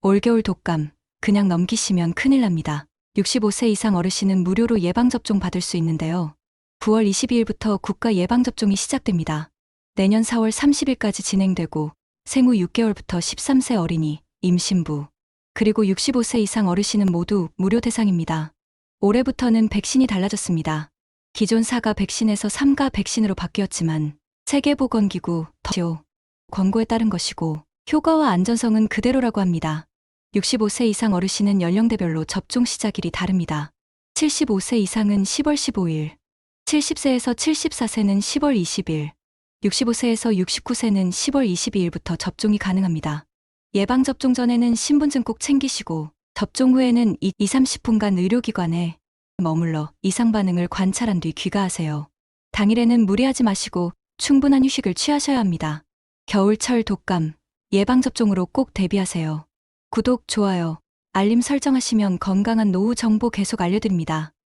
올겨울 독감, 그냥 넘기시면 큰일 납니다. 65세 이상 어르신은 무료로 예방접종 받을 수 있는데요. 9월 22일부터 국가 예방접종이 시작됩니다. 내년 4월 30일까지 진행되고 생후 6개월부터 13세 어린이, 임신부, 그리고 65세 이상 어르신은 모두 무료 대상입니다. 올해부터는 백신이 달라졌습니다. 기존 4가 백신에서 3가 백신으로 바뀌었지만 세계보건기구 WHO 권고에 따른 것이고 효과와 안전성은 그대로라고 합니다. 65세 이상 어르신은 연령대별로 접종 시작일이 다릅니다. 75세 이상은 10월 15일, 70세에서 74세는 10월 20일, 65세에서 69세는 10월 22일부터 접종이 가능합니다. 예방접종 전에는 신분증 꼭 챙기시고 접종 후에는 2, 30분간 의료기관에 머물러 이상 반응을 관찰한 뒤 귀가하세요. 당일에는 무리하지 마시고 충분한 휴식을 취하셔야 합니다. 겨울철 독감, 예방접종으로 꼭 대비하세요. 구독, 좋아요, 알림 설정하시면 건강한 노후 정보 계속 알려드립니다.